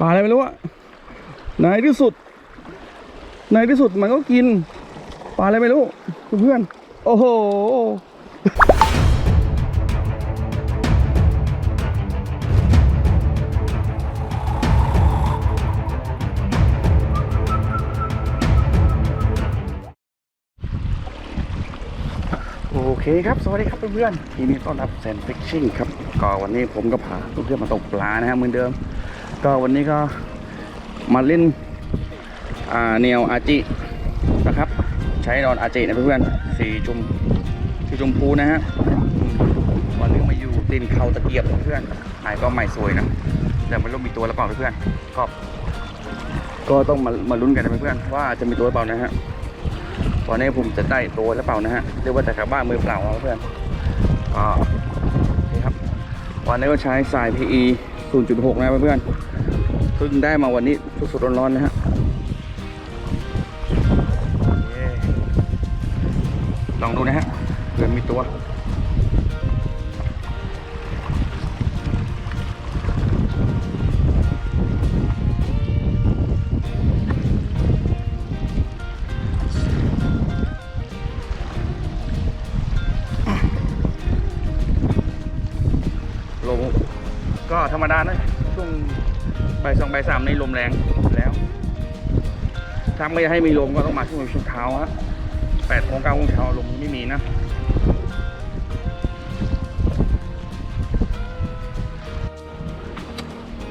ปลาอะไรไม่รู้อะในที่สุด ในที่สุดมันก็กิน ปลาอะไรไม่รู้เพื่อนโอ้โหโอเคครับ สวัสดีครับเพื่อนๆทีนี้ต้อนรับแซนฟิชชิ่งครับ ก็วันนี้ผมก็พาเพื่อนๆมาตกปลานะฮะเหมือนเดิม ก็วันนี้ก็มาเล่นแนวอาจินะครับ ใช้นอนอาจินะเพื่อนๆสีจุมสีชมพูนะฮะวันนี้มาอยู่ตีนเขาตะเกียบเพื่อนหายก็ใหม่สวยนะแต่ไม่รู้มีตัวแล้วเปล่าเพื่อนก็ก็ต้องมามาลุ้นกันนะเพื่อนว่าจะมีตัวหรือเปล่านะฮะวันนี้ผมจะได้ตัวหรือเปล่านะฮะเรียกว่าแต่กลับบ้านมือเปล่าเอาเพื่อนก็โอเคครับวันนี้ก็ใช้สาย PE 0.6 นะเพื่อนๆเพิ่งได้มาวันนี้สดๆร้อนๆนะฮะ ก็ธรรมดานะช่วงใบสองใบสามในลมแรงแล้ว ถ้าไม่ให้มีลมก็ต้องมาช่วงช่วงเช้าฮะแปดโมงเก้าโมงเช้าลมไม่มีนะ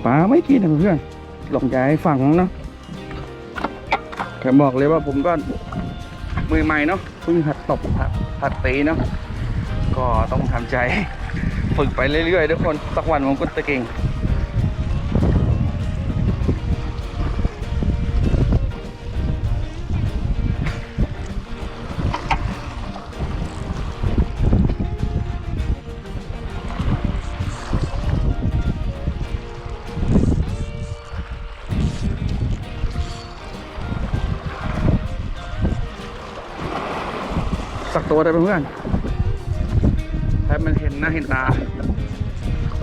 ปลาไม่กินนะเพื่อนลองย้ายฝั่งนะแค่บอกเลยว่าผมก็มือใหม่เนาะเพิ่งหัดตบหัดหัดตีเนาะก็ต้องทำใจ ฝึกไปเรื่อยๆทุกคนสักวันผมก็จะเก่ง สักตัวได้เพื่อน ให้มันเห็นหน้าเห็นตา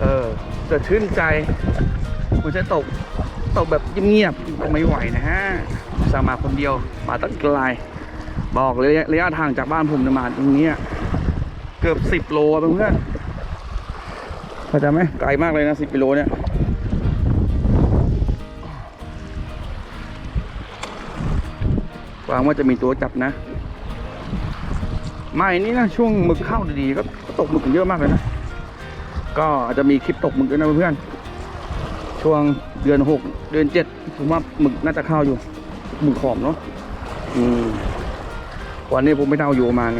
เออจะชื่นใจมันจะตกตกแบบเงียบๆไม่ไหวนะฮะสามาคนเดียวมาตั้งไกลบอกเลยระยะทางจากบ้านผมนมาตรงนี้เกือบสิบโลเพื่อนเข้าใจไหมไกลมากเลยนะสิบกิโลเนี่ยหวังว่าจะมีตัวจับนะ ไม่นี่นะช่วงหมึกเข้าดีๆก็ตกหมึกเยอะมากเลยนะ ก็อาจจะมีคลิปตกหมึกด้วยนะเพื่อนๆช่วงเดือนหกเดือนเจ็ดผมว่าหมึกน่าจะเข้าอยู่หมึกขอมเนาะอืมวันนี้ผมไม่ได้เอาโยมาไง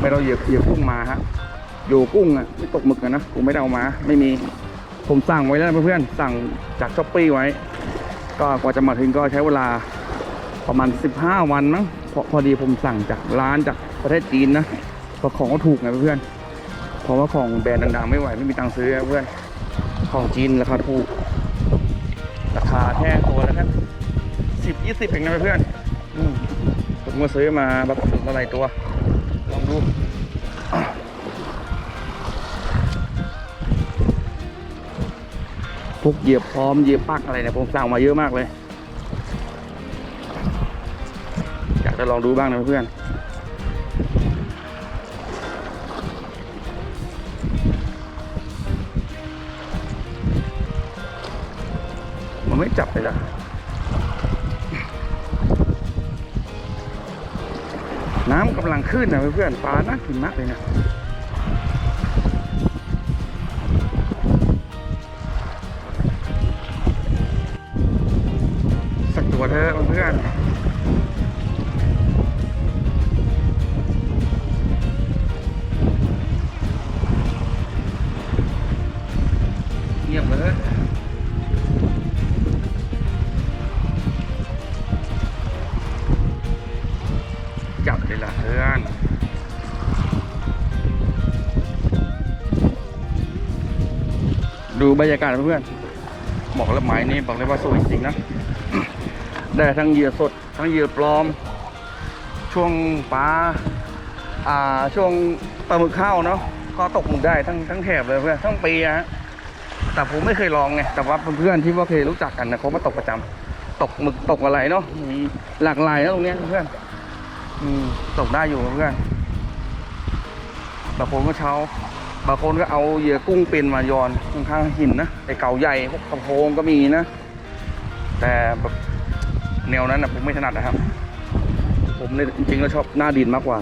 ไม่ได้เอาเหยื่อเหยื่อกุ้งมาฮะโยกุ้งอะไม่ตกหมึกอะนะผมไม่ได้เอามา ไม่มีผมสั่งไว้แล้วเพื่อนๆสั่งจากช้อปปี้ไว้ ก็กว่าจะมาถึงก็ใช้เวลาประมาณ 15 วันมั้ง พอพอดีผมสั่งจากร้านจากประเทศจีนนะเพราะของก็ถูกไงเพื่อนเพราะว่าของแบรนด์ดังๆไม่ไหวไม่มีตังค์ซื้อเพื่อนของจีนราคาถูก ราคาแค่ตัวละแค่สิบยี่สิบเองนะเพื่อนอืผมก็ซื้อมาแบบมาหลายตัวลองดูพวกเหยียบพร้อมเหยียบปักอะไรเนี่ยผมสั่งมาเยอะมากเลย จะลองดูบ้างนะเพื่อนมันไม่จับเลยล่ะน้ำกำลังขึ้นนะเพื่อนปลาน่ากินมากเลยนะสักตัวเถอะเพื่อนากาศเพื่อนบอกแล้วหมายนี้บอกเลยว่าสวยจริงๆนะ ได้ทั้งเหยื่อสด ทั้งเหยื่อปลอม ช่วงปลาอ่าช่วงปลาหมึกข้าเนาะก็ตกหมึกได้ทั้งทั้งแถบเลยเพื่อนทั้งปีฮะแต่ผมไม่เคยลองไงแต่ว่าเพื่อนๆที่ว่าเคยรู้จักกันนะเขามาตกประจำตกหมึกตกอะไรเนาะมีหลากหลายนะตรงนี้เพื่อนอืมตกได้อยู่เพื่อนบางคนก็เช้า บางคนก็เอาเหยื่อกุ้งเป็นมายอนข้างๆหินนะไอเก่าใหญ่พวกกระโพงก็มีนะ แต่แบบแนวนั้นนะผมไม่ถนัดนะครับ ผมเนี่ยจริงๆแล้วชอบหน้าดินมากกว่า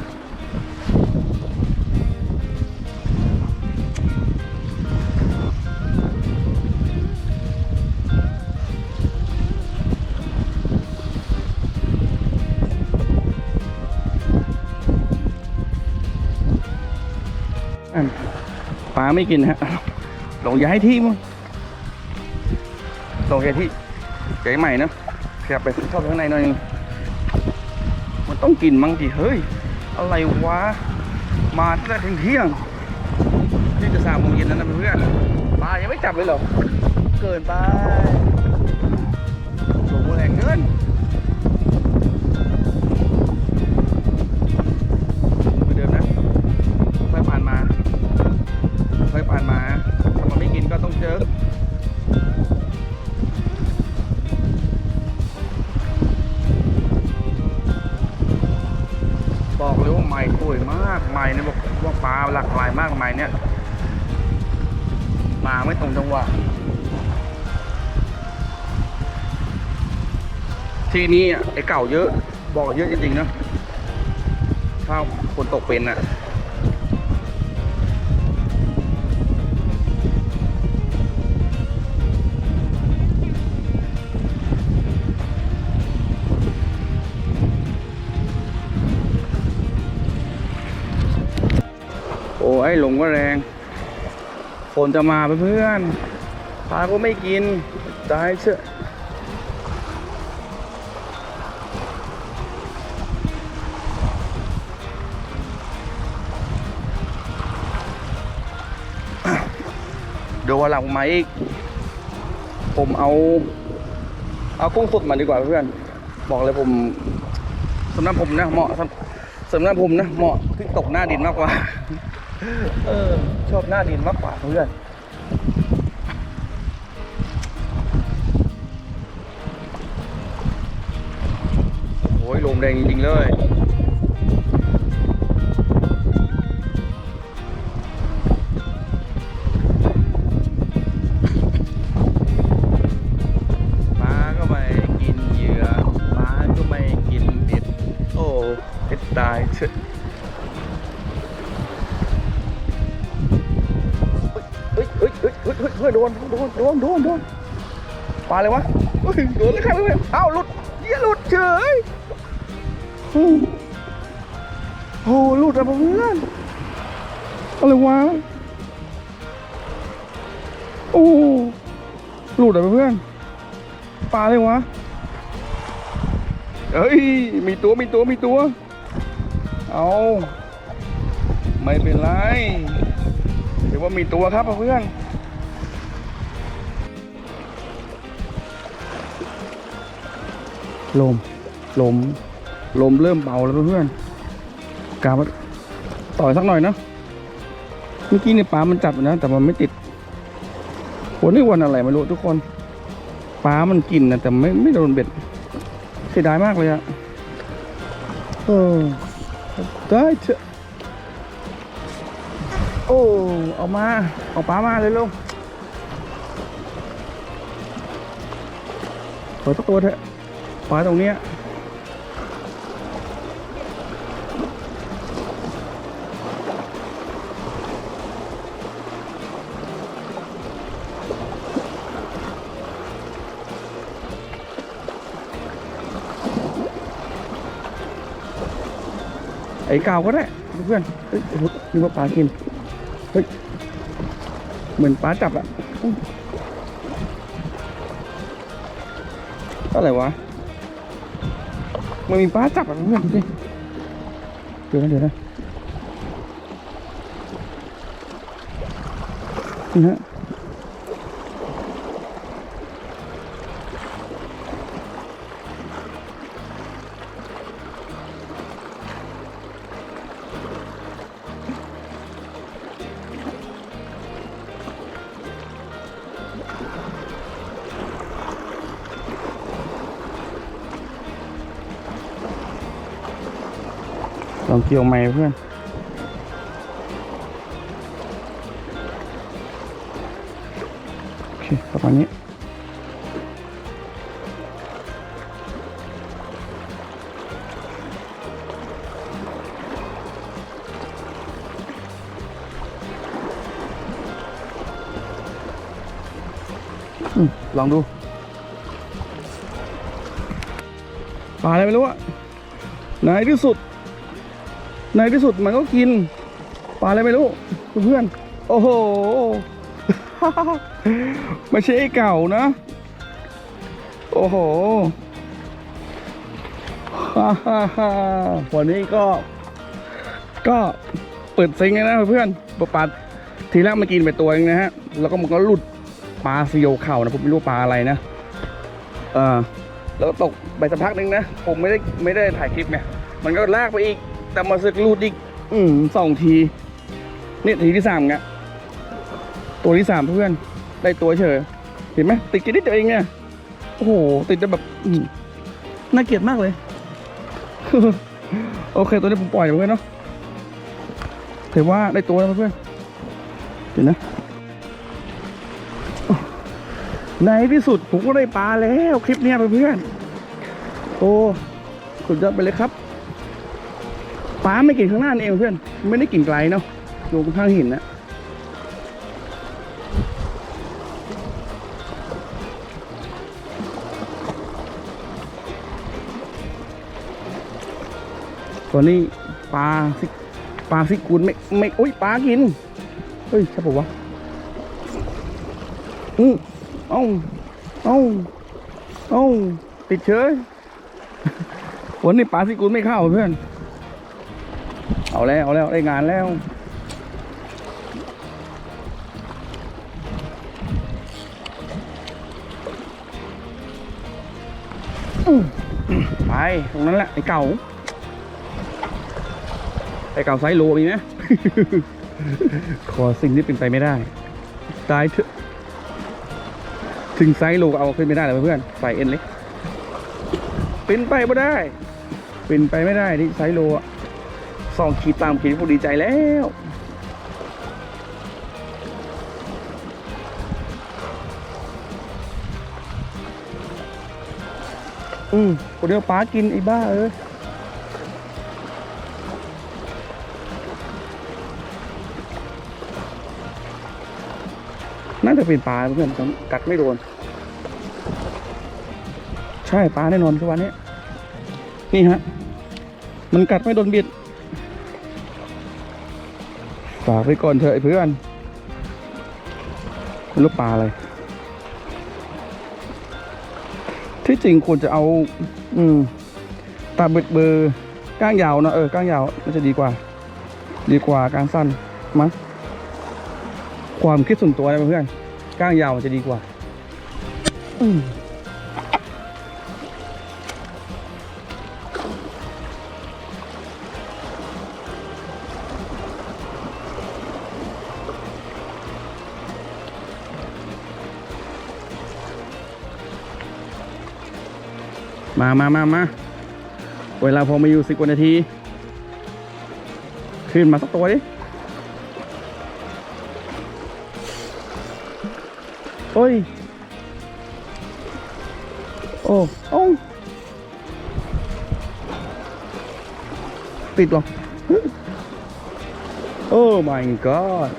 ไม่กินฮะลงย้ายที่มั้งลงย้ายที่ใจใหม่นะขยับไปเข้าไปข้างในหน่อยนึงมันต้องกินมั้งดิเฮ้ย อะไรวะ มาตั้งแต่ถึงเที่ยงนี่จะสามโมงเย็นแล้วนะเพื่อนปลายังไม่จับเลยเหรอ เกินไปลงแรงเกินายมากใหม่เนี่ย มาไม่ตรงจังหวะที่นี้อะไอ้เก่าเยอะ บอกเยอะจริงๆนะถ้าคนตกเป็นอะ โอ้ยลมก็แรงฝนจะมาเพื่อนปลาก็ไม่กินตายเชอะเดี๋ยววันหลังมาอีก ผมเอา เอากุ้งสดมาดีกว่าเพื่อน บอกเลยผมสำหรับผมนะเหมาะสำสำหรับผมนะเหมาะที่ตกหน้าดินมากกว่า เออ ชอบหน้าดินมากกว่าเพื่อนโอ้ยลมแรงจริงๆเลย นโดนโดนโดนโดนปลาอะไรวะเฮ้ยโดนเลยครับเลยเอ้าหลุดเหี้ยหลุดเฉยโอ้โหลุดอะเพื่อนอะไรวะโอ้หลุดอะเพื่อนปลาเลยวะเฮ้ยมีตัวมีตัวมีตัว เอาไม่เป็นไรถือว่ามีตัวครับเพื่อน ลม ลม ลมเริ่มเบาแล้วเพื่อนกาบต่อยสักหน่อยนะ เมื่อกี้เนี่ยปลามันจับนะ แต่มันไม่ติดวันนี้วันอะไรไม่รู้ทุกคน ปลามันกินนะแต่ไม่ไม่โดนเบ็ด เสียดายมากเลยอะเออได้เถอะโอ้เอามา เอาปลามาเลยลูกเปิดตัวเถอะ ปลาตรงเนี้ยไอ้ก่าก็ได้เพื่อนเฮ้ยนี่ว่าปลากินเฮ้ยเหมือนปลาจับอะอะไรวะ มันมีปลาจับอะเพื่อนดูดิเดี๋ยวนะเดี๋ยวนะนี่ฮะ ลองเกี่ยวใหม่เพื่อนโอเคประมาณนี้ลองดูปลาอะไรไม่รู้อะในที่สุด ในที่สุดมันก็กินปลาอะไรไม่รู้เพื่อนโอ้โห ไม่ใช่ไอ้เก่านะ โอ้โหฮ่าฮ่าฮ่าวันนี้ก็ ก็เปิดซิงเลยนะเพื่อนปลาทีแรกมันกินไปตัวเองนะฮะ แล้วก็มันก็หลุดปลาซีโอเข่านะผมไม่รู้ปลาอะไรนะเออแล้วก็ตกไปสักพักนึงนะ ผมไม่ได้ไม่ได้ถ่ายคลิปไงมันก็ลากไปอีก แต่มาสึกรูดอีก อืมสองทีนี่ทีที่สามไงตัวที่สามเพื่อน ได้ตัวเฉย เห็นไหมติดกินนิดเดียวเองเนี่ยโอ้โห ติดได้แบบน่าเกลียดมากเลย โอเค ตัวนี้ผมปล่อยเพื่อนเนาะถือว่าได้ตัวแล้วเพื่อนเห็นนะ ในที่สุดผมก็ได้ปลาแล้วคลิปนี้เพื่อนโอ้สุดยอดไปเลยครับ ปลาไม่กินข้างหน้านเองเพื่อน ไม่ได้กินไกลเนาะอยู่ข้างหินนะตัวนี้ปลาซิปลาซิกุลไม่ไม่โอ้ยปลากิน เฮ้ยใช่ปะวะอืมเอ้าเอ้าเอ้าติดเฉยวันนี้ปลาสิกุลไม่เข้าเพื่อน เอาแล้วเอาแล้วได้งานแล้ว ไป ตรงนั้นแหละไอ้เก่าไอ้เก่าไซส์โลมีไหม ขอสิ่งที่เป็นไปไม่ได้ ตายเถอะถึงไซส์โลก็เอาขึ้นไม่ได้เลยเพื่อนใส่เอ็นเล็กเป็นไปไม่ได้ เป็นไปไม่ได้ที่ไซส์โลอะ สองขีดตามขีดพอดีใจแล้วอืมคนเดียวป้ากินไอ้บ้าเออน่าจะเป็นปลาเพื่อนผมกัดไม่โดน ใช่ปลาแน่นอนทุกวันนี้ นี่ฮะ มันกัดไม่โดนบิด ฝากไว้ก่อนเถอะไอ้เพื่อนไม่รู้ปลาอะไร ที่จริงควรจะเอา อืมตาเบ็ดเบอร์ก้างยาวนะเออก้างยาวน่าจะดีกว่า ดีกว่าก้างสั้นมั้งความคิดส่วนตัวนะเพื่อนก้างยาวมันจะดีกว่า อืม มามามามาเวลาพอมาอยู่สิบกว่านาที ขึ้นมาสักตัวดิโอ้ย โอ้โอ้ติดหรอโอ้ my god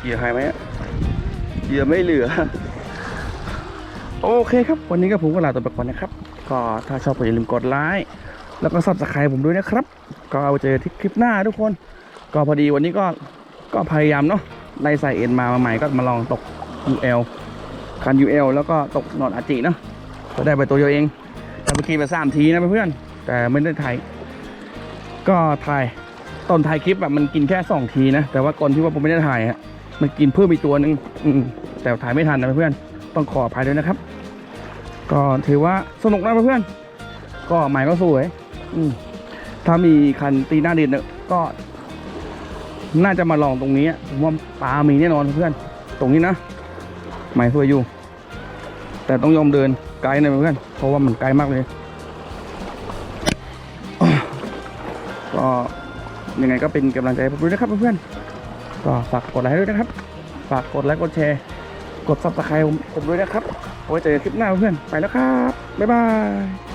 เหยื่อหายไหมอะเหยื่อไม่เหลือ โอเคครับ วันนี้ก็ผมก็ลาตัวไปก่อนนะครับ ก็ถ้าชอบก็อย่าลืมกดไลค์แล้วก็ซับสไครต์ผมด้วยนะครับ ก็เอาไว้เจอที่คลิปหน้าทุกคน ก็พอดีวันนี้ก็ก็พยายามเนาะไล่ใส่เอ็นมาใหม่ก็มาลองตก UL คัน UL แล้วก็ตกนอนอาจิเนาะก็ได้ไปตัวเดียวเองแต่เมื่อกี้ไปสามทีนะเพื่อนแต่ไม่ได้ถ่ายก็ถ่ายตอนถ่ายคลิปแบบมันกินแค่สองทีนะ แต่ว่าก่อนที่ว่าผมไม่ได้ถ่ายฮะมันกินเพิ่มอีกตัวหนึ่งอืแต่ถ่ายไม่ทันนะเพื่อนต้องขออภัยด้วยนะครับ ก็ถือว่าสนุกนะเพื่อนก็ใหม่ก็สวย อืมถ้ามีคันตีหน้าดินก็ น่าจะมาลองตรงนี้ผมว่าปลามีแน่นอนเพื่อน ตรงนี้นะใหม่สวยอยู่ แต่ต้องยอมเดินไกลหน่อยเพื่อนเพราะว่ามันไกลมากเลยก็ยังไงก็เป็นกำลังใจผมด้วยนะครับเพื่อนก็ฝากกดไลค์ด้วยนะครับ ฝากกดไลค์กดแชร์ กดซับสไครต์ผมด้วยนะครับ ไว้เจอกันคลิปหน้าเพื่อน ไปแล้วครับ บ๊ายบาย